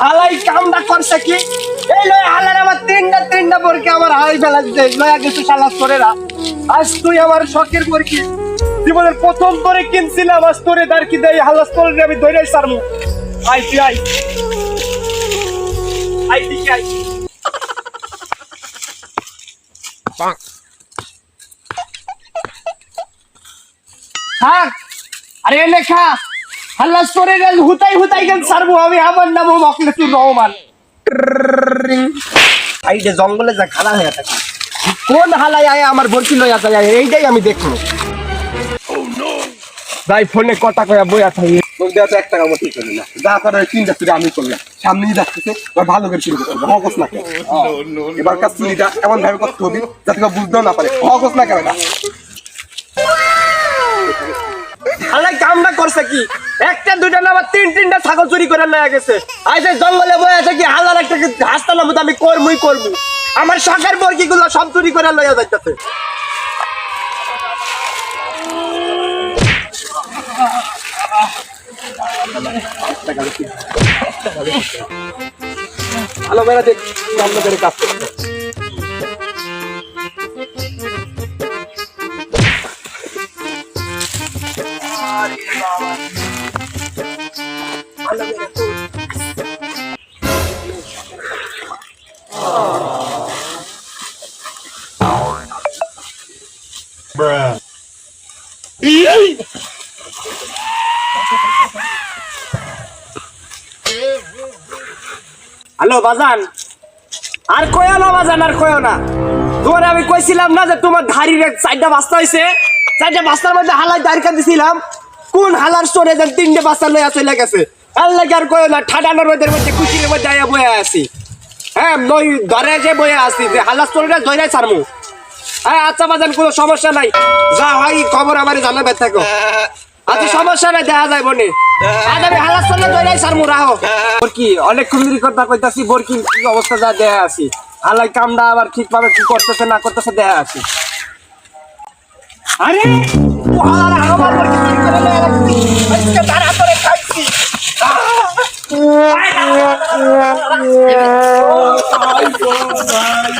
হালাই কামটা করছে কি? এই লয় হালার আমার তিনটা তিনটা বরকে আমার হাই ফেলা দিতে। লয়া কিছু সালাস করে না আজ তুই আমার শখের বরকি। জীবনের প্রথম করে কিনছিলাম আজ তোরে দার কি দেয় হালাস তোরে আমি ধরে সারমু আই তুই আই আই দিকে আই থাক। আরে লেখা হাল্লা স্টোরে গেল হুতাই হুতাই গেল সারবো আমি আমার নাম মকলেতুর রহমান। আইডে জঙ্গলে যা খালা হয়ে থাকে কোন হালাই আয় আমার বলছিল যায় এইটাই আমি দেখব। ভাই ফোনে কথা কয়া বইয়া থাকি তোর দেওয়া তো এক টাকা মতো চলে না। যা করে তিনটা চুরি আমি করলাম। সামনেই যাচ্ছে এবার ভালো করে শুরু করতে হগস না এবার কাজ চুরিটা এমন ভাবে করতে হবে যাতে কেউ বুঝতেও না পারে। হগস না কেন না আলাই কামটা করছে কি? একটা, দুইটা না তিন, তিনটা ছাগল চুরি করে লয়ে গেছে। আইসে জঙ্গলে বয়ে আছে কি হালার একটা হাসতা না আমি করবই করব আমার শখের বর্গি গুলো সব চুরি করে লয়ে যাইতেছে। ভালো মেরা দেখ, সামনে করে কাজ করতে হ্যালো, বাজান। আর কয়ও না, বাজান, আর কয়ও না। তোমার আমি কইছিলাম না যে তোমার এক চারটা বাস্তা হয়েছে চারটা বাস্তার মধ্যে হালাই দাঁড়কা দিছিলাম কোন হালার স্টোরে যেন তিনটে বাস্তা লইয়া চলে গেছে। আল্লাহ আর কয়ও না, ঠাডানোর মধ্যে মধ্যে কুচির মধ্যে আয়া বয়ে আছি। হ্যাঁ নই ধরে যে বয়ে আছি যে হালার স্টোরে ধরে ছাড়মু। হ্যাঁ আচ্ছা বাজান, কোনো সমস্যা নাই। যা হয়, খবর আমার জানাবে থাকো। আচ্ছা সমস্যা নাই, দেখা যায় বনে। আজ আমি কি অনেক অবস্থা, যা আবার কি করতেছে, না করতেছে, দেয়া আছি। আরে খাইছি।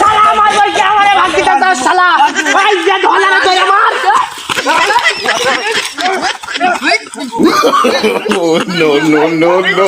শালা আমার বরকি আমারে ভাগ দিতে দাও, শালা। এই যে ধলারে ধরে মার। Oh no no no no!